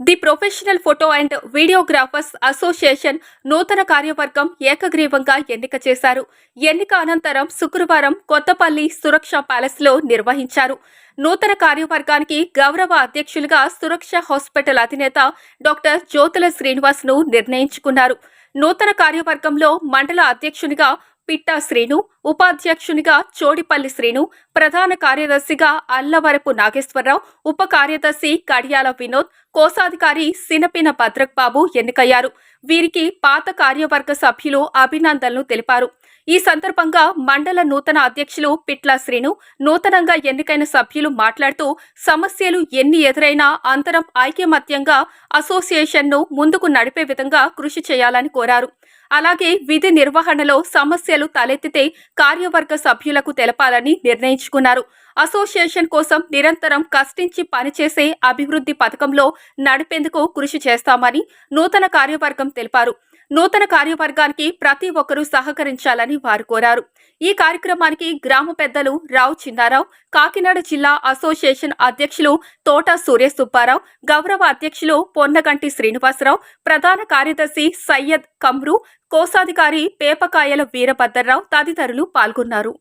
The professional photo and videographers association నూతన కార్యవర్గం ఏకగ్రీవంగా ఎన్నిక చేశారు. ఎన్నిక అనంతరం శుక్రవారం కొత్తపల్లి సురక్ష ప్యాలెస్లో నిర్వహించారు. నూతన కార్యవర్గానికి గౌరవ అధ్యక్షులుగా సురక్ష హాస్పిటల్ అధినేత డాక్టర్ జ్యోతుల శ్రీనివాస్ను నిర్ణయించుకున్నారు. నూతన కార్యవర్గంలో మండల అధ్యక్షునిగా పిట్టా శ్రీను ఉపాధ్యక్షునిగా చోడిపల్లి శ్రీను ప్రధాన కార్యదర్శిగా అల్లవరపు నాగేశ్వరరావు ఉప కార్యదర్శి కడియాల వినోద్ కోశాధికారి సినపిన భద్రక్ బాబు ఎన్నికయ్యారు. వీరికి పాత కార్యవర్గ సభ్యులు అభినందనలు తెలిపారు. ఈ సందర్భంగా మండల నూతన అధ్యక్షులు పిట్ల శ్రీను నూతనంగా ఎన్నికైన సభ్యులు మాట్లాడుతూ సమస్యలు ఎన్ని ఎదురైనా అందరం ఐక్యమత్యంగా అసోసియేషన్ను ముందుకు నడిపే విధంగా కృషి చేయాలని కోరారు. అలాగే విధి నిర్వహణలో సమస్యలు తలెత్తితే కార్యవర్గ సభ్యులకు తెలపాలని నిర్ణయించుకున్నారు. అసోసియేషన్ కోసం నిరంతరం కష్టించి పనిచేసే అభివృద్ధి పథకంలో నడిపేందుకు కృషి చేస్తామని నూతన కార్యవర్గం తెలిపారు. నూతన కార్యవర్గానికి ప్రతి ఒక్కరూ సహకరించాలని వారు కోరారు. ఈ కార్యక్రమానికి గ్రామ పెద్దలు రావు చిన్నారావు కాకినాడ జిల్లా అసోసియేషన్ అధ్యక్షులు తోట సూర్య సుబ్బారావు గౌరవ అధ్యక్షులు పొన్నగంటి శ్రీనివాసరావు ప్రధాన కార్యదర్శి సయ్యద్ కమ్రు కోశాధికారి పేపకాయల వీరభద్రరావు తదితరులు పాల్గొన్నారు.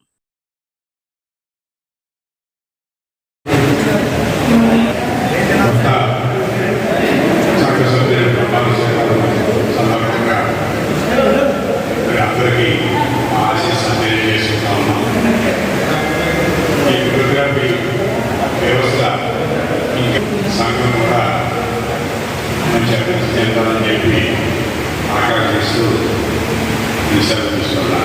అందరికీ ఆశీస్సులు తెలియజేసుకుంటా ఉన్నాం ఈ ఫోటోగ్రఫీ వ్యవస్థ ఇంకా సంఘం కూడా మంచి అభివృద్ధి చెందాలని చెప్పి ఆకాంక్షిస్తూ నిశ్చయించుకున్నాం